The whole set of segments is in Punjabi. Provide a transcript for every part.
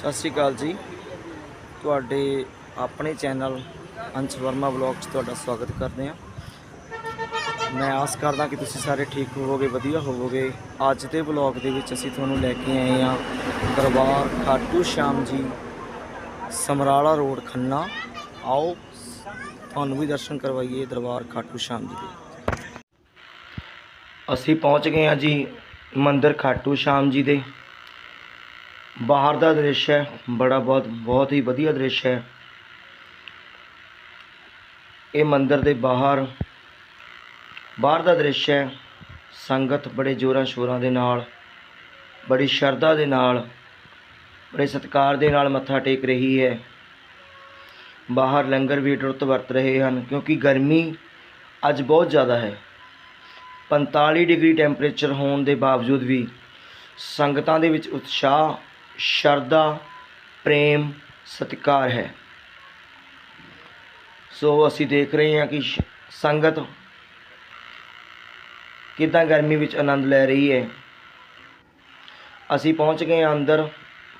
ਸਤਿ ਸ਼੍ਰੀ ਅਕਾਲ ਜੀ। ਤੁਹਾਡੇ ਆਪਣੇ ਚੈਨਲ ਅੰਸ਼ ਵਰਮਾ ਵਲੌਗ 'ਚ ਤੁਹਾਡਾ ਸਵਾਗਤ ਕਰਦੇ ਹਾਂ। ਮੈਂ ਆਸ ਕਰਦਾ ਕਿ ਤੁਸੀਂ ਸਾਰੇ ਠੀਕ ਹੋਵੋਗੇ, ਵਧੀਆ ਹੋਵੋਗੇ। ਅੱਜ ਦੇ ਵਲੌਗ ਦੇ ਵਿੱਚ ਅਸੀਂ ਤੁਹਾਨੂੰ ਲੈ ਕੇ ਆਏ ਹਾਂ ਦਰਬਾਰ ਖਾਟੂ ਸ਼ਾਮ ਜੀ, ਸਮਰਾਲਾ ਰੋਡ ਖੰਨਾ। ਆਓ, ਤੁਹਾਨੂੰ ਵੀ ਦਰਸ਼ਨ ਕਰਵਾਈਏ ਦਰਬਾਰ ਖਾਟੂ ਸ਼ਾਮ ਜੀ ਦੇ। ਅਸੀਂ ਪਹੁੰਚ ਗਏ ਹਾਂ ਜੀ ਮੰਦਿਰ ਖਾਟੂ ਸ਼ਾਮ ਜੀ ਦੇ। ਬਾਹਰ ਦਾ ਦ੍ਰਿਸ਼ ਹੈ, ਬੜਾ ਬਹੁਤ ਬਹੁਤ ਹੀ ਵਧੀਆ ਦ੍ਰਿਸ਼ ਹੈ। ਇਹ ਮੰਦਿਰ ਦੇ ਬਾਹਰ ਬਾਹਰ ਦਾ ਦ੍ਰਿਸ਼ ਹੈ। ਸੰਗਤ ਬੜੇ ਜੋਰਾਂ ਸ਼ੋਰਾਂ ਦੇ ਨਾਲ, ਬੜੀ ਸ਼ਰਧਾ ਦੇ ਨਾਲ, ਬੜੇ ਸਤਿਕਾਰ ਦੇ ਨਾਲ ਮੱਥਾ ਟੇਕ ਰਹੀ ਹੈ। ਬਾਹਰ ਲੰਗਰ ਵੀ ਟੁਰਤ ਵਰਤ ਰਹੇ ਹਨ, ਕਿਉਂਕਿ ਗਰਮੀ ਅੱਜ ਬਹੁਤ ਜ਼ਿਆਦਾ ਹੈ। 45 ਡਿਗਰੀ ਟੈਂਪਰੇਚਰ ਹੋਣ ਦੇ ਬਾਵਜੂਦ ਵੀ ਸੰਗਤਾਂ ਦੇ ਵਿੱਚ ਉਤਸ਼ਾਹ ਸ਼ਰਧਾ, ਪ੍ਰੇਮ, ਸਤਿਕਾਰ ਹੈ। ਸੋ ਅਸੀਂ ਦੇਖ ਰਹੇ ਹਾਂ ਕਿ ਸ਼- ਸੰਗਤ ਕਿੱਦਾਂ ਗਰਮੀ ਵਿੱਚ ਆਨੰਦ ਲੈ ਰਹੀ ਹੈ। ਅਸੀਂ ਪਹੁੰਚ ਗਏ ਹਾਂ ਅੰਦਰ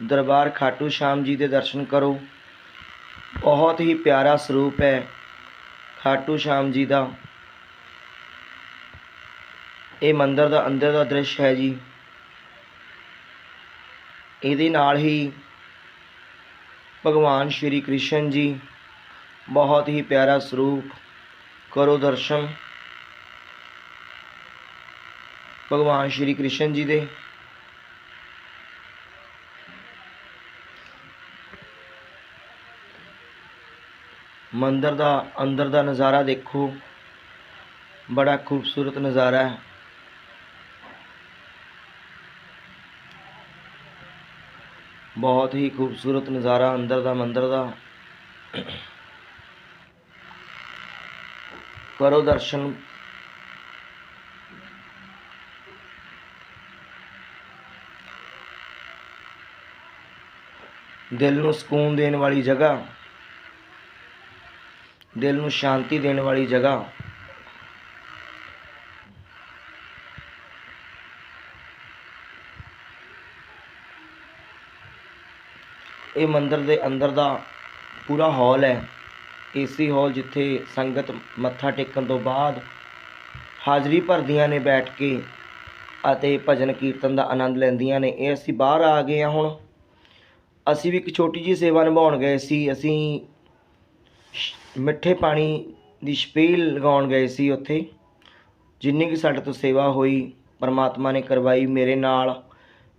ਦਰਬਾਰ ਖਾਟੂ ਸ਼ਾਮ ਜੀ ਦੇ ਦਰਸ਼ਨ ਕਰੋ। ਬਹੁਤ ਹੀ ਪਿਆਰਾ ਸਰੂਪ ਹੈ ਖਾਟੂ ਸ਼ਾਮ ਜੀ ਦਾ। ਇਹ ਮੰਦਰ ਦਾ ਅੰਦਰ ਦਾ ਦ੍ਰਿਸ਼ ਹੈ ਜੀ। ਇਹਦੇ ਨਾਲ ਹੀ ਭਗਵਾਨ ਸ਼੍ਰੀ ਕ੍ਰਿਸ਼ਨ ਜੀ ਬਹੁਤ ਹੀ ਪਿਆਰਾ ਸਰੂਪ ਕਰੋ ਦਰਸ਼ਨ ਭਗਵਾਨ ਸ਼੍ਰੀ ਕ੍ਰਿਸ਼ਨ ਜੀ ਦੇ। ਮੰਦਰ ਦਾ ਅੰਦਰ ਦਾ ਨਜ਼ਾਰਾ ਦੇਖੋ। ਬੜਾ ਖੂਬਸੂਰਤ ਨਜ਼ਾਰਾ ਹੈ। ਬਹੁਤ ਹੀ ਖੂਬਸੂਰਤ ਨਜ਼ਾਰਾ ਅੰਦਰ ਦਾ, ਮੰਦਰ ਦਾ। ਕਰੋ ਦਰਸ਼ਨ। ਦਿਲ ਨੂੰ ਸਕੂਨ ਦੇਣ ਵਾਲੀ ਜਗ੍ਹਾ, ਦਿਲ ਨੂੰ ਸ਼ਾਂਤੀ ਦੇਣ ਵਾਲੀ ਜਗ੍ਹਾ। ਇਹ ਮੰਦਿਰ ਦੇ ਅੰਦਰ ਦਾ ਪੂਰਾ ਹਾਲ ਹੈ। ਏਸੀ ਹਾਲ ਜਿੱਥੇ ਸੰਗਤ ਮੱਥਾ ਟੇਕਣ ਤੋਂ ਬਾਅਦ ਹਾਜ਼ਰੀ ਭਰਦੀਆਂ ਨੇ ਬੈਠ ਕੇ ਅਤੇ ਭਜਨ ਕੀਰਤਨ ਦਾ ਆਨੰਦ ਲੈਂਦੀਆਂ ਨੇ। ਇਹ ਅਸੀਂ ਬਾਹਰ ਆ ਗਏ ਹਾਂ ਹੁਣ। ਅਸੀਂ ਵੀ ਇੱਕ ਛੋਟੀ ਜਿਹੀ ਸੇਵਾ ਨਿਭਾਉਣ ਗਏ ਸੀ। ਅਸੀਂ ਮਿੱਠੇ ਪਾਣੀ ਦੀ ਛਪੀਲ ਲਗਾਉਣ ਗਏ ਸੀ ਉੱਥੇ। ਜਿੰਨੀ ਕਿ ਸਾਡੇ ਤੋਂ ਸੇਵਾ ਹੋਈ, ਪਰਮਾਤਮਾ ਨੇ ਕਰਵਾਈ ਮੇਰੇ ਨਾਲ,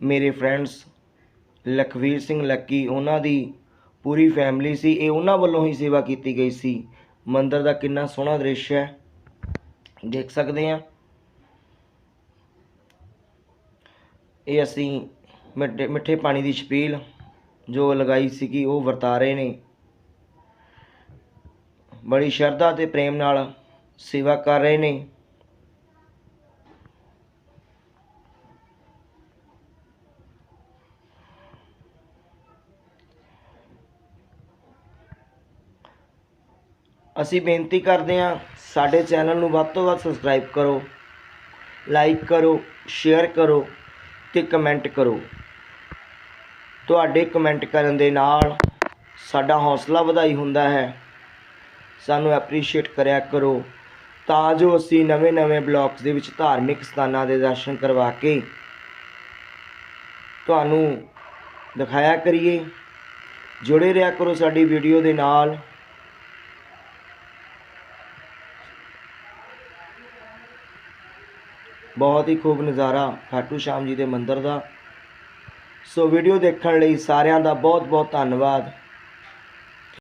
ਮੇਰੇ ਫਰੈਂਡਸ ਲਖਵੀਰ ਸਿੰਘ ਲੱਕੀ, ਉਹਨਾਂ ਦੀ ਪੂਰੀ ਫੈਮਿਲੀ ਸੀ। ਇਹ ਉਹਨਾਂ ਵੱਲੋਂ ਹੀ ਸੇਵਾ ਕੀਤੀ ਗਈ ਸੀ। ਮੰਦਰ ਦਾ ਕਿੰਨਾ ਸੋਹਣਾ ਦ੍ਰਿਸ਼ ਹੈ। ਦੇਖ ਸਕਦੇ ਹਾਂ। ਇਹ ਅਸੀਂ ਮਿੱਠੇ ਮਿੱਠੇ ਪਾਣੀ ਦੀ ਛਪੀਲ ਜੋ ਲਗਾਈ ਸੀਗੀ, ਉਹ ਵਰਤਾ ਰਹੇ ਨੇ। ਬੜੀ ਸ਼ਰਧਾ ਤੇ ਪ੍ਰੇਮ ਨਾਲ ਸੇਵਾ ਕਰ ਰਹੇ ਨੇ। ਅਸੀਂ ਬੇਨਤੀ ਕਰਦੇ ਹਾਂ, ਸਾਡੇ ਚੈਨਲ ਨੂੰ ਵੱਧ ਤੋਂ ਵੱਧ ਸਬਸਕ੍ਰਾਈਬ ਕਰੋ ਲਾਈਕ ਕਰੋ ਸ਼ੇਅਰ ਕਰੋ ਤੇ ਕਮੈਂਟ ਕਰੋ। ਤੁਹਾਡੇ ਕਮੈਂਟ ਕਰਨ ਦੇ ਨਾਲ ਸਾਡਾ ਹੌਸਲਾ ਵਧਾਈ ਹੁੰਦਾ ਹੈ। ਸਾਨੂੰ ਐਪਰੀਸ਼ੀਏਟ ਕਰਿਆ ਕਰੋ ਤਾਂ ਜੋ ਅਸੀਂ ਨਵੇਂ-ਨਵੇਂ ਬਲੌਗਸ ਦੇ ਵਿੱਚ ਧਾਰਮਿਕ ਸਥਾਨਾਂ ਦੇ ਦਰਸ਼ਨ ਕਰਵਾ ਕੇ ਤੁਹਾਨੂੰ ਦਿਖਾਇਆ ਕਰੀਏ। ਜੁੜੇ ਰਿਹਾ ਕਰੋ ਸਾਡੀ ਵੀਡੀਓ ਦੇ ਨਾਲ। ਬਹੁਤ ਹੀ ਖੂਬ ਨਜ਼ਾਰਾ ਖਾਟੂ ਸ਼ਾਮ ਜੀ ਦੇ ਮੰਦਿਰ ਦਾ। ਸੋ ਵੀਡੀਓ ਦੇਖਣ ਲਈ ਸਾਰਿਆਂ ਦਾ ਬਹੁਤ ਬਹੁਤ ਧੰਨਵਾਦ।